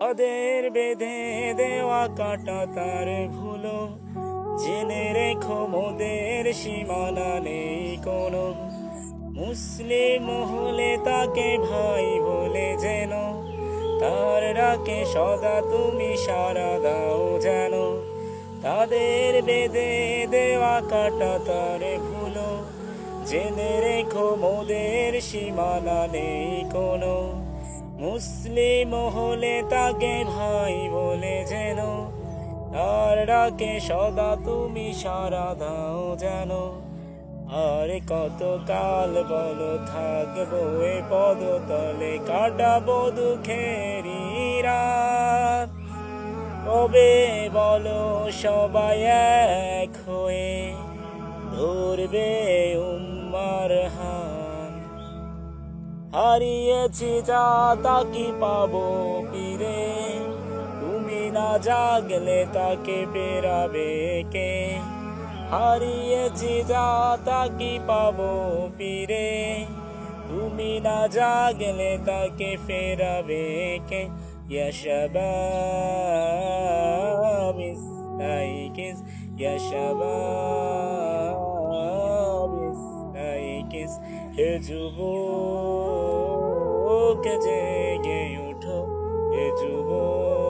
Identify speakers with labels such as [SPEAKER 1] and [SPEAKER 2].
[SPEAKER 1] ওদের বেঁধে দেওয়া কাটা তার ভুলো। জেনে রেখো মোদের সীমানা নেই কোনো। মুসলিম হলে তাকে ভাই বলে যেন। তার ডাকে সদা তুমি সারা দাও যেন। তাদের বেঁধে দেওয়া কাটা তার ভুলো। জেনে রেখো মোদের সীমানা নেই কোনো। মুসলিম হলে তাকে ভাই বলে যেন। তার ডাকে, সদা তুমি সারা দাও যেন। আর কত কাল বলো থাকব এ পদতলে, কাটাবো দুঃখেরই রাত কবে বলো সবাই এক হয়ে ধরবে উম্মার হান হারিয়েছি যা তাকি পাবো পিরে তুমি না জাগলে তাকে বেরাবে কে? হারিয়েছি যা তাকি পাবো পিরে তুমি না জাগলে তাকে ফেরাবে কে? ইয়াশাবাব কিস ইয়াশাবাব হে কে জেগে উঠো। হে যুবক